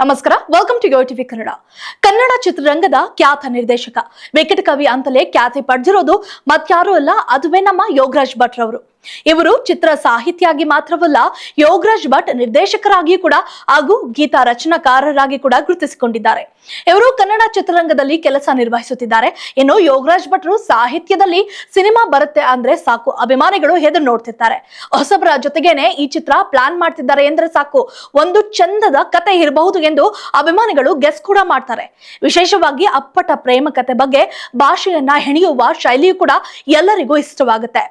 ನಮಸ್ಕಾರ. Welcome to Yo TV Kannada Kannada ಚಿತ್ರರಂಗದ ಖ್ಯಾತ ನಿರ್ದೇಶಕ. ವೆಂಕಟ ಕವಿ ಅಂತಲೇ ಖ್ಯಾತಿ ಪಡೆದಿರೋದು ಮತ್ಯಾರೂ ಅಲ್ಲ, ಅದುವೇ ನಮ್ಮ ಯೋಗರಾಜ್ ಭಟ್ರವರು. ಇವರು ಚಿತ್ರ ಸಾಹಿತಿಯಾಗಿ ಮಾತ್ರವಲ್ಲ, ಯೋಗರಾಜ್ ಭಟ್ ನಿರ್ದೇಶಕರಾಗಿ ಕೂಡ ಹಾಗೂ ಗೀತಾ ರಚನಾಕಾರರಾಗಿ ಕೂಡ ಗುರುತಿಸಿಕೊಂಡಿದ್ದಾರೆ. ಇವರು ಕನ್ನಡ ಚಿತ್ರರಂಗದಲ್ಲಿ ಕೆಲಸ ನಿರ್ವಹಿಸುತ್ತಿದ್ದಾರೆ. ಇನ್ನು ಯೋಗರಾಜ್ ಭಟ್ರು ಸಾಹಿತ್ಯದಲ್ಲಿ ಸಿನಿಮಾ ಬರುತ್ತೆ ಅಂದ್ರೆ ಸಾಕು, ಅಭಿಮಾನಿಗಳು ಹೆದರು ನೋಡ್ತಿರ್ತಾರೆ. ಹೊಸಬರ ಜೊತೆಗೇನೆ ಈ ಚಿತ್ರ ಪ್ಲಾನ್ ಮಾಡ್ತಿದ್ದಾರೆ ಎಂದ್ರೆ ಸಾಕು, ಒಂದು ಚಂದದ ಕತೆ ಇರಬಹುದು ಎಂದು ಅಭಿಮಾನಿಗಳು ಗೆಸ್ ಕೂಡ ಮಾಡ್ತಾರೆ. ವಿಶೇಷವಾಗಿ ಅಪ್ಪಟ ಪ್ರೇಮ ಕತೆ ಬಗ್ಗೆ ಭಾಷೆಯನ್ನ ಹೆಣೆಯುವ ಶೈಲಿಯು ಕೂಡ ಎಲ್ಲರಿಗೂ ಇಷ್ಟವಾಗುತ್ತೆ.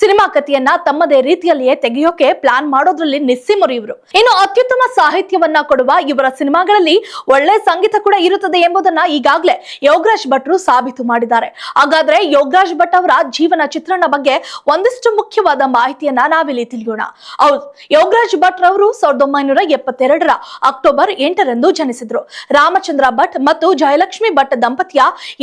ಸಿನಿಮಾ ಕಥೆಯನ್ನ ತಮ್ಮದೇ ರೀತಿಯಲ್ಲಿಯೇ ತೆಗೆಯೋಕೆ ಪ್ಲಾನ್ ಮಾಡೋದ್ರಲ್ಲಿ ನಿಸ್ಸಿಮರು ಇವರು ಇನ್ನು ಅತ್ಯುತ್ತಮ ಸಾಹಿತ್ಯವನ್ನ ಕೊಡುವ ಇವರ ಸಿನಿಮಾಗಳಲ್ಲಿ ಒಳ್ಳೆ ಸಂಗೀತ ಕೂಡ ಇರುತ್ತದೆ ಎಂಬುದನ್ನ ಈಗಾಗಲೇ ಯೋಗರಾಜ್ ಭಟ್ರು ಸಾಬೀತು ಮಾಡಿದ್ದಾರೆ. ಹಾಗಾದ್ರೆ ಯೋಗರಾಜ್ ಭಟ್ ಅವರ ಜೀವನ ಚಿತ್ರಣ ಬಗ್ಗೆ ಒಂದಿಷ್ಟು ಮುಖ್ಯವಾದ ಮಾಹಿತಿಯನ್ನ ನಾವಿಲ್ಲಿ ತಿಳಿಯೋಣ. ಹೌದು, ಯೋಗರಾಜ್ ಭಟ್ ರವರು ಸಾವಿರದ ಒಂಬೈನೂರ ಎಪ್ಪತ್ತೆರಡರ ಅಕ್ಟೋಬರ್ ಎಂಟರಂದು ಜನಿಸಿದ್ರು. ರಾಮಚಂದ್ರ ಭಟ್ ಮತ್ತು ಜಯಲಕ್ಷ್ಮಿ ಭಟ್ ದಂಪತಿಯ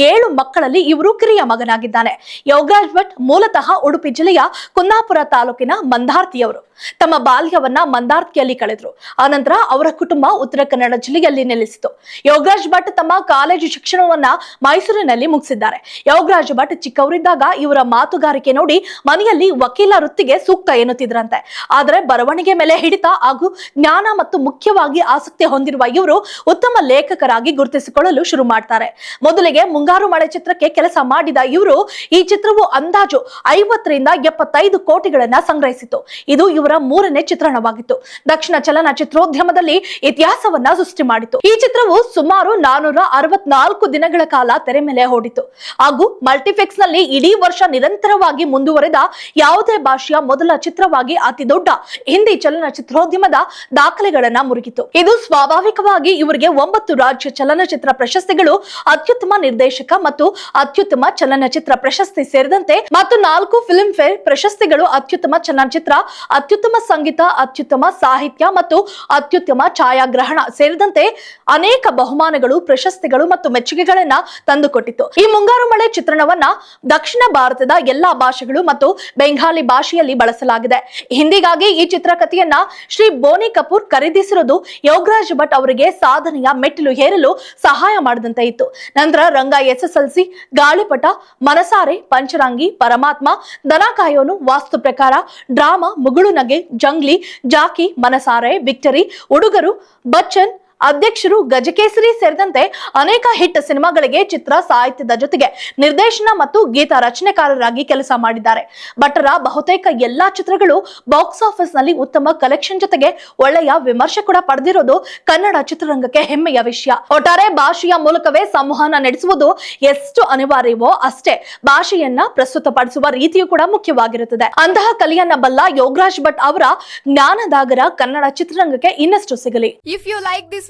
ಏಳು ಮಕ್ಕಳಲ್ಲಿ ಇವರು ಕಿರಿಯ ಮಗನಾಗಿದ್ದಾನೆ. ಯೋಗರಾಜ್ ಭಟ್ ಮೂಲತಃ ಉಡುಪಿ ಜಿಲ್ಲೆಯ ಕುಂದಾಪುರ ತಾಲೂಕಿನ ಮಂದಾರ್ತಿಯವರು. ತಮ್ಮ ಬಾಲ್ಯವನ್ನ ಮಂದಾರ್ತಿಯಲ್ಲಿ ಕಳೆದ್ರು. ಆನಂತರ ಅವರ ಕುಟುಂಬ ಉತ್ತರ ಕನ್ನಡ ಜಿಲ್ಲೆಯಲ್ಲಿ ನೆಲೆಸಿತು. ಯೋಗರಾಜ್ ಭಟ್ ತಮ್ಮ ಕಾಲೇಜು ಶಿಕ್ಷಣವನ್ನ ಮೈಸೂರಿನಲ್ಲಿ ಮುಗಿಸಿದ್ದಾರೆ. ಯೋಗರಾಜ್ ಭಟ್ ಚಿಕ್ಕವರಿದ್ದಾಗ ಇವರ ಮಾತುಗಾರಿಕೆ ನೋಡಿ ಮನೆಯಲ್ಲಿ ವಕೀಲ ವೃತ್ತಿಗೆ ಸೂಕ್ತ ಎನ್ನುತ್ತಿದ್ರಂತೆ. ಆದರೆ ಬರವಣಿಗೆ ಮೇಲೆ ಹಿಡಿತ ಹಾಗೂ ಜ್ಞಾನ ಮತ್ತು ಮುಖ್ಯವಾಗಿ ಆಸಕ್ತಿ ಹೊಂದಿರುವ ಇವರು ಉತ್ತಮ ಲೇಖಕರಾಗಿ ಗುರುತಿಸಿಕೊಳ್ಳಲು ಶುರು ಮಾಡ್ತಾರೆ. ಮೊದಲಿಗೆ ಮುಂಗಾರು ಮಳೆ ಚಿತ್ರಕ್ಕೆ ಕೆಲಸ ಮಾಡಿದ ಇವರು ಈ ಚಿತ್ರವು ಅಂದಾಜು ಐವತ್ತರಿಂದ ಎಪ್ಪತ್ತೈದು ಕೋಟಿಗಳನ್ನ ಸಂಗ್ರಹಿಸಿತು ಇದು ಇವರ ಮೂರನೇ ಚಿತ್ರಣವಾಗಿತ್ತು. ದಕ್ಷಿಣ ಚಲನಚಿತ್ರೋದ್ಯಮದಲ್ಲಿ ಇತಿಹಾಸವನ್ನ ಸೃಷ್ಟಿ ಮಾಡಿತು ಈ ಚಿತ್ರವು ಸುಮಾರು ನಾನೂರ ಅರವತ್ನಾಲ್ಕು ದಿನಗಳ ಕಾಲ ತೆರೆ ಮೇಲೆ ಓಡಿತು ಹಾಗೂ ಮಲ್ಟಿಫೆಕ್ಸ್ನಲ್ಲಿ ಇಡೀ ವರ್ಷ ನಿರಂತರವಾಗಿ ಮುಂದುವರೆದ ಯಾವುದೇ ಭಾಷೆಯ ಮೊದಲ ಚಿತ್ರವಾಗಿ ಅತಿ ದೊಡ್ಡ ಹಿಂದಿ ಚಲನಚಿತ್ರೋದ್ಯಮದ ದಾಖಲೆಗಳನ್ನ ಮುರುಗಿತು ಇದು ಸ್ವಾಭಾವಿಕವಾಗಿ ಇವರಿಗೆ ಒಂಬತ್ತು ರಾಜ್ಯ ಚಲನಚಿತ್ರ ಪ್ರಶಸ್ತಿಗಳು, ಅತ್ಯುತ್ತಮ ನಿರ್ದೇಶಕ ಮತ್ತು ಅತ್ಯುತ್ತಮ ಚಲನಚಿತ್ರ ಪ್ರಶಸ್ತಿ ಸೇರಿದಂತೆ ಮತ್ತು ನಾಲ್ಕು ಫಿಲ್ಮ್ ಫೇರ್ ಪ್ರಶಸ್ತಿಗಳು ಅತ್ಯುತ್ತಮ ಚಲನಚಿತ್ರ, ಅತ್ಯುತ್ತಮ ಸಂಗೀತ, ಅತ್ಯುತ್ತಮ ಸಾಹಿತ್ಯ ಮತ್ತು ಅತ್ಯುತ್ತಮ ಛಾಯಾಗ್ರಹಣ ಸೇರಿದಂತೆ ಅನೇಕ ಬಹುಮಾನಗಳು, ಪ್ರಶಸ್ತಿಗಳು ಮತ್ತು ಮೆಚ್ಚುಗೆಗಳನ್ನ ತಂದುಕೊಟ್ಟಿತು ಈ ಮುಂಗಾರು ಮಳೆ ಚಿತ್ರಣವನ್ನ ದಕ್ಷಿಣ ಭಾರತದ ಎಲ್ಲಾ ಭಾಷೆಗಳು ಮತ್ತು ಬೆಂಗಾಲಿ ಭಾಷೆಯಲ್ಲಿ ಬಳಸಲಾಗಿದೆ. ಹಿಂದಿಗಾಗಿ ಈ ಚಿತ್ರಕಥೆಯನ್ನ ಶ್ರೀ ಬೋನಿ ಕಪೂರ್ ಖರೀದಿಸಿರುವುದು ಯೋಗರಾಜ್ ಭಟ್ ಅವರಿಗೆ ಸಾಧನೆಯ ಮೆಟ್ಟಿಲು ಹೇರಲು ಸಹಾಯ ಮಾಡಿದಂತೆ ಇತ್ತು. ನಂತರ ರಂಗ ಎಸ್ಎಸ್ಎಲ್ಸಿ ಗಾಳಿಪಟ, ಮನಸಾರೆ, ಪಂಚರಂಗಿ, ಪರಮಾತ್ಮ ದನ ಕಾಯೋನು ವಾಸ್ತು ಪ್ರಕಾರ ಡ್ರಾಮಾ ಮುಗುಳು ನಗೆ ಜಂಗ್ಲಿ ಜಾಕಿ ಮನಸಾರೆ ವಿಕ್ಟರಿ ಹುಡುಗರು ಬಚ್ಚನ್ ಅಧ್ಯಕ್ಷರು ಗಜಕೇಸರಿ ಸೇರಿದಂತೆ ಅನೇಕ ಹಿಟ್ ಸಿನಿಮಾಗಳಿಗೆ ಚಿತ್ರ ಸಾಹಿತ್ಯದ ಜೊತೆಗೆ ನಿರ್ದೇಶನ ಮತ್ತು ಗೀತ ರಚನೆಕಾರರಾಗಿ ಕೆಲಸ ಮಾಡಿದ್ದಾರೆ. ಭಟ್ಟರ ಬಹುತೇಕ ಎಲ್ಲಾ ಚಿತ್ರಗಳು ಬಾಕ್ಸ್ ಆಫೀಸ್ನಲ್ಲಿ ಉತ್ತಮ ಕಲೆಕ್ಷನ್ ಜೊತೆಗೆ ಒಳ್ಳೆಯ ವಿಮರ್ಶೆ ಕೂಡ ಪಡೆದಿರೋದು ಕನ್ನಡ ಚಿತ್ರರಂಗಕ್ಕೆ ಹೆಮ್ಮೆಯ ವಿಷಯ. ಒಟ್ಟಾರೆ ಭಾಷೆಯ ಮೂಲಕವೇ ಸಂವಹನ ನಡೆಸುವುದು ಎಷ್ಟು ಅನಿವಾರ್ಯವೋ ಅಷ್ಟೇ ಭಾಷೆಯನ್ನ ಪ್ರಸ್ತುತಪಡಿಸುವ ರೀತಿಯೂ ಕೂಡ ಮುಖ್ಯವಾಗಿರುತ್ತದೆ. ಅಂತಹ ಕಲಿಯನ್ನ ಬಲ್ಲ ಯೋಗರಾಜ್ ಭಟ್ ಅವರ ಜ್ಞಾನದಾಗರ ಕನ್ನಡ ಚಿತ್ರರಂಗಕ್ಕೆ ಇನ್ನಷ್ಟು ಸಿಗಲಿ. If you like this